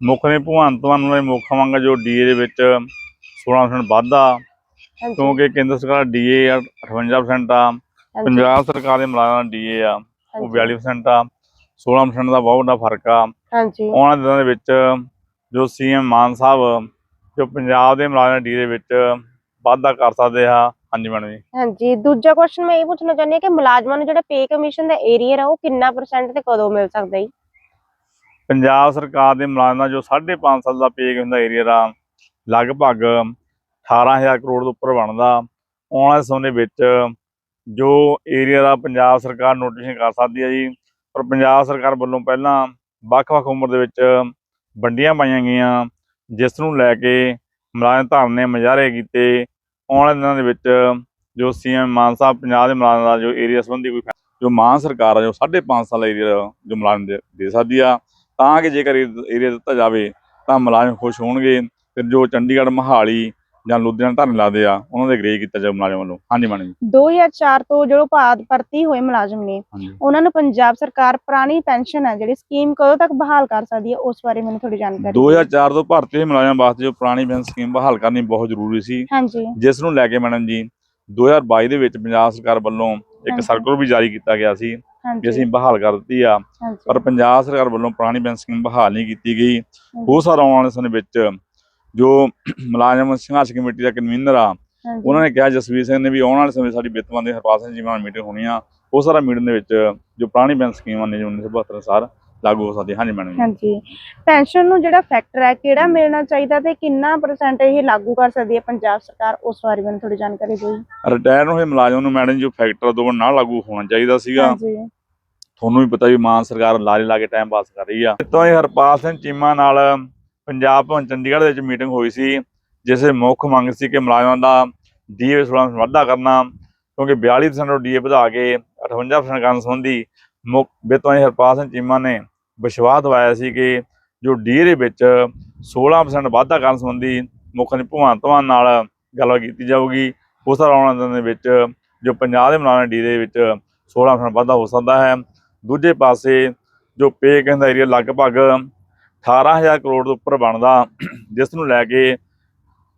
ਮੁੱਖ ਨੇ ਭਗਵੰਤ ਮਾਨ ਉਹਨਾਂ ਦੀ ਮੁੱਖ ਮੰਗ ਜੋ ਡੀਏ ਦੇ ਵਿੱਚ 16% ਵਾਧਾ ਕਿਉਂਕਿ ਕੇਂਦਰ ਸਰਕਾਰ ਡੀਏ 58% ਆ ਪੰਜਾਬ ਸਰਕਾਰ ਦੇ ਮੁਲਾਜ਼ਮਾਂ ਦਾ ਡੀਏ ਆ ਉਹ ਹਾਂਜੀ, 42% ਆ। 16% ਦਾ ਬਹੁਤ ਵੱਡਾ ਫ਼ਰਕ ਆ। ਹਾਂਜੀ। ਵਾਲੇ ਦਿਨਾਂ ਦੇ ਵਿੱਚ ਜੋ ਸੀਐਮ ਮਾਨ ਸਾਹਿਬ ਜੋ ਪੰਜਾਬ ਦੇ ਮੁਲਾਜ਼ਮਾਂ ਡੀ ਦੇ ਵਿੱਚ ਵਾਧਾ ਕਰ ਸਕਦੇ ਆ। ਹਾਂਜੀ ਮੈਡਮ ਜੀ। ਹਾਂਜੀ। ਦੂਜਾ ਕੁਐਸਚਨ ਮੈਂ ਇਹ ਪੁੱਛਣਾ ਚਾਹੁੰਦੀ ਹਾਂ ਕਿ ਮੁਲਾਜ਼ਮਾਂ ਨੂੰ ਜਿਹੜਾ ਪੇ ਕਮਿਸ਼ਨ ਦਾ ਏਰੀਆ ਆ ਉਹ ਕਿੰਨਾ ਪਰਸੈਂਟ ਤੇ ਕਦੋਂ ਮਿਲ ਸਕਦਾ ਜੀ? ਪੰਜਾਬ ਸਰਕਾਰ ਦੇ ਮੁਲਾਜ਼ਮਾਂ ਜੋ 5.5 ਸਾਲ ਦਾ ਪੇ ਹੁੰਦਾ ਏਰੀਆ ਦਾ, ਲਗਭਗ 18000 ਕਰੋੜ ਤੋਂ ਉੱਪਰ ਬਣਦਾ। ਆਉਣ ਵਾਲੇ ਸਮੇਂ ਵਿੱਚ ਜੋ ਏਰੀਆ ਦਾ ਪੰਜਾਬ ਸਰਕਾਰ ਨੋਟੀਫਿਕੇਸ਼ਨ ਕਰ ਸਕਦੀ ਹੈ ਜੀ, ਪਰ ਪੰਜਾਬ ਸਰਕਾਰ ਵੱਲੋਂ ਪਹਿਲਾਂ ਵੱਖ-ਵੱਖ ਉਮਰ ਦੇ ਵਿੱਚ ਵੰਡੀਆਂ ਪਾਈਆਂ ਗਈਆਂ, ਜਿਸ ਨੂੰ ਲੈ ਕੇ ਮੁਲਾਜ਼ਮ ਧਰਨੇ ਮੁਜ਼ਾਹਰੇ ਕੀਤੇ। ਆਉਣ ਵਾਲੇ ਦਿਨਾਂ ਦੇ ਵਿੱਚ ਜੋ ਸੀਐਮ ਮਾਨ ਸਾਹਿਬ ਪੰਜਾਬ ਦੇ ਮੁਲਾਜ਼ਮਾਂ ਦਾ ਜੋ ਏਰੀਆ ਸੰਬੰਧੀ ਕੋਈ ਜੋ ਮਾਨ ਸਰਕਾਰ ਆ, ਜੋ 5.5 ਸਾਲ ਏਰੀਆ ਜੋ ਮੁਲਾਜ਼ਮ ਦੇ ਦੇ ਸਕਦੀ ਆ। ਤਾਂ ਕਿ ਜੇਕਰ ਏਰੀਆ ਦਿੱਤਾ ਜਾਵੇ ਤਾਂ ਮੁਲਾਜ਼ਮ ਖੁਸ਼ ਹੋਣਗੇ ਤੇ ਜੋ ਚੰਡੀਗੜ੍ਹ ਮਹਾਲੀ ਜਾਂ ਲੁਧਿਆਣਾ ਧਰਨੇ ਲਾਦੇ ਆ ਉਹਨਾਂ ਦੇ ਗ੍ਰੇ ਕੀਤਾ ਜਾਵੇ ਮੁਲਾਜ਼ਮ ਵੱਲੋਂ। ਹਾਂਜੀ ਮੈਡਮ ਜੀ। 2004 ਤੋਂ ਜੋ ਭਾਰਤ ਭਰਤੀ ਹੋਏ ਮੁਲਾਜ਼ਮ ਨੇ ਉਹਨਾਂ ਨੂੰ ਪੰਜਾਬ ਸਰਕਾਰ ਪੁਰਾਣੀ ਪੈਨਸ਼ਨ ਹੈ ਜਿਹੜੀ ਸਕੀਮ ਕਦੋਂ ਤੱਕ ਬਹਾਲ ਕਰ ਸਕਦੀ ਹੈ ਉਸ ਬਾਰੇ ਮੈਨੂੰ ਥੋੜੀ ਜਾਣਕਾਰੀ ਦਿਓ। 2004 ਤੋਂ ਭਾਰਤੀ ਮੁਲਾਜ਼ਮਾਂ ਵਾਸਤੇ ਜੋ ਪੁਰਾਣੀ ਪੈਨਸ਼ਨ ਸਕੀਮ ਬਹਾਲ ਕਰਨੀ ਬਹੁਤ ਜ਼ਰੂਰੀ ਸੀ। ਹਾਂਜੀ। ਜਿਸ ਨੂੰ ਲੈ ਕੇ ਮੈਡਮ ਜੀ 2022 ਦੇ ਵਿੱਚ ਪੰਜਾਬ ਸਰਕਾਰ ਵੱਲੋਂ ਇੱਕ। ਸਰਕੂਲਰ ਵੀ ਜਾਰੀ ਕੀਤਾ ਗਿਆ ਸੀ। ਹਾਂਜੀ। ਅਸੀਂ ਬਹਾਲ ਕਰ ਦਿੱਤੀ ਆ। ਪਰ ਪੰਜਾਬ ਸਰਕਾਰ ਵੱਲੋਂ ਪੁਰਾਣੀ ਪੈਨਸ਼ਨ ਸਕੀਮ ਬਹਾਲ ਨਹੀਂ ਕੀਤੀ ਗਈ। ਬਹੁਤ ਸਾਰਾ ਆਉਣ ਵਾਲੇ ਸਮੇਂ ਵਿੱਚ ਜੋ ਮੁਲਾਜ਼ਮ ਸੰਘਰਸ਼ ਕਮੇਟੀ ਦਾ ਕਨਵੀਨਰ ਆ ਉਹਨਾਂ ਨੇ ਕਿਹਾ ਜਸਵੀਰ ਸਿੰਘ ਨੇ ਵੀ ਆਉਣ ਵਾਲੇ ਸਮੇਂ ਸਾਡੀ ਬਿੱਤਵਾਂ ਦੇ ਹਰਪਾਲ ਸਿੰਘ ਜੀ ਨਾਲ ਮੀਟਿੰਗ ਹੋਣੀ ਆ। ਉਹ ਸਾਰਾ ਮੀਟਿੰਗ ਦੇ ਵਿੱਚ ਜੋ ਪੁਰਾਣੀ ਪੈਨਸ਼ਨ ਸਕੀਮਾਂ ਨੇ ਜੋ 1972 ਅਨੁਸਾਰ ਲਾਗੂ ਹੋ ਸਕਦੀ ਹਾਂਜੀ ਮੈਡਮ ਹਾਂਜੀ। ਪੈਨਸ਼ਨ ਨੂੰ ਜਿਹੜਾ ਫੈਕਟਰ ਹੈ ਕਿਹੜਾ ਮਿਲਣਾ ਚਾਹੀਦਾ ਤੇ ਕਿੰਨਾ ਪਰਸੈਂਟ ਇਹ ਲਾਗੂ ਕਰ ਸਕਦੀ ਹੈ ਪੰਜਾਬ ਸਰਕਾਰ? ਉਸ ਬਾਰੇ ਮੈਨੂੰ ਥੋੜੀ ਜਾਣਕਾਰੀ ਦਿਓ। ਰਿਟਾਇਰ ਹੋਏ ਮੁਲਾਜ਼ਮ ਨੂੰ ਮੈਡਮ ਜੋ ਫੈਕਟਰ ਤੋਂ ਨਾਲ ਲਾਗੂ ਹੋਣਾ ਚਾਹੀਦਾ ਸੀਗਾ। ਹਾਂਜੀ। ਤੁਹਾਨੂੰ ਵੀ ਪਤਾ ਵੀ ਮਾਨ ਸਰਕਾਰ ਲਾਰੇ ਲਾ ਕੇ ਟਾਈਮ ਪਾਸ ਕਰ ਰਹੀ ਆ। ਤੋਂ ਇਹ ਹਰਪਾਲ ਸਿੰਘ ਚੀਮਾ ਨਾਲ ਪੰਜਾਬ ਭਵਨ ਚੰਡੀਗੜ੍ਹ ਦੇ ਵਿੱਚ ਮੀਟਿੰਗ ਹੋਈ ਸੀ, ਜਿਸ ਦੇ ਮੁੱਖ ਮੰਗ ਸੀ ਕਿ ਮੁਲਾਜ਼ਮਾਂ ਦਾ ਡੀਏ 16% ਵਾਧਾ ਕਰਨਾ, ਕਿਉਂਕਿ 42% ਤੋਂ ਡੀਏ ਵਧਾ ਕੇ 58% ਕਰਨ ਸੰਬੰਧੀ ਮੁੱਖ ਬਿੱਤੋਂ ਹਰਪਾਲ ਸਿੰਘ ਚੀਮਾ ਨੇ ਵਿਸ਼ਵਾਸ ਦਿਵਾਇਆ ਸੀ ਕਿ ਜੋ ਡੀਏ ਦੇ ਵਿੱਚ 16% ਵਾਧਾ ਕਰਨ ਸੰਬੰਧੀ ਮੁੱਖ ਨੇ ਭਗਵੰਤ ਮਾਨ ਨਾਲ ਗੱਲਬਾਤ ਕੀਤੀ ਜਾਊਗੀ, ਉਸ ਤਰ੍ਹਾਂ ਆਉਣ ਵਾਲੇ ਦੇ ਵਿੱਚ ਜੋ ਪੰਜਾਬ ਦੇ ਮੁਲਾਜ਼ਮਾਂ ਡੀ ਦੇ ਵਿੱਚ 16% ਵਾਧਾ ਹੋ ਸਕਦਾ ਹੈ। ਦੂਜੇ ਪਾਸੇ ਜੋ ਪੇ ਕਹਿੰਦਾ ਏਰੀਆ ਲਗਭਗ 18000 ਕਰੋੜ ਤੋਂ ਉੱਪਰ ਬਣਦਾ ਜਿਸ ਨੂੰ ਲੈ ਕੇ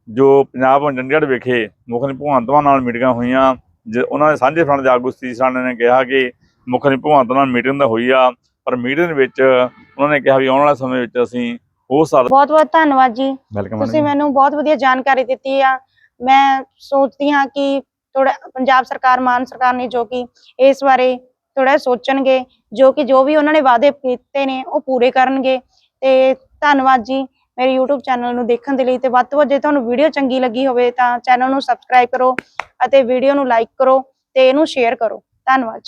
ਜੋ ਪੰਜਾਬ ਚੰਡੀਗੜ੍ਹ ਵਿਖੇ ਮੁੱਖ ਨੇ ਭਗਵੰਤ ਮਾਨ ਨਾਲ ਮੀਟਿੰਗਾਂ ਹੋਈਆਂ ਜ- ਉਹਨਾਂ ਦੇ ਸਾਂਝੇ ਫਰੰਟ ਦੇ ਆਗੂ ਸਤੀਸ਼ ਰਾਣਾ ਨੇ ਕਿਹਾ ਕਿ ਮੁੱਖ ਨੇ ਭਗਵੰਤ ਨਾਲ ਮੀਟਿੰਗ ਤਾਂ ਹੋਈ ਆ ਪਰ ਮੀਟਿੰਗ ਵਿੱਚ ਉਹਨਾਂ ਨੇ ਕਿਹਾ ਵੀ ਆਉਣ ਵਾਲੇ ਸਮੇਂ ਵਿੱਚ ਅਸੀਂ ਹੋ ਸਕਦਾ ਬਹੁਤ ਬਹੁਤ ਧੰਨਵਾਦ ਜੀ। ਤੁਸੀਂ ਮੈਨੂੰ ਬਹੁਤ ਵਧੀਆ ਜਾਣਕਾਰੀ ਦਿੱਤੀ ਆ। ਮੈਂ ਸੋਚਦੀ ਹਾਂ ਕਿ ਥੋੜਾ ਪੰਜਾਬ ਸਰਕਾਰ ਮਾਨ ਸਰਕਾਰ ਨੇ ਜੋ ਕਿ ਇਸ ਬਾਰੇ ਥੋੜਾ ਸੋਚਣਗੇ, ਜੋ ਕਿ ਜੋ ਵੀ ਉਹਨਾਂ ਨੇ ਵਾਅਦੇ ਕੀਤੇ ਨੇ, ਉਹ ਪੂਰੇ ਕਰਨਗੇ। ਤੇ ਧੰਨਵਾਦ ਜੀ ਮੇਰੇ YouTube ਚੈਨਲ ਨੂੰ ਦੇਖਣ ਦੇ ਲਈ ਤੇ ਵੱਧ ਤੋਂ ਵੱਧ ਜੇ ਤੁਹਾਨੂੰ ਵੀਡੀਓ ਚੰਗੀ ਲੱਗੀ ਹੋਵੇ ਤਾਂ ਚੈਨਲ ਨੂੰ ਸਬਸਕ੍ਰਾਈਬ ਕਰੋ ਅਤੇ ਵੀਡੀਓ ਨੂੰ ਲਾਈਕ ਕਰੋ ਤੇ ਇਹਨੂੰ ਸ਼ੇਅਰ ਕਰੋ। ਧੰਨਵਾਦ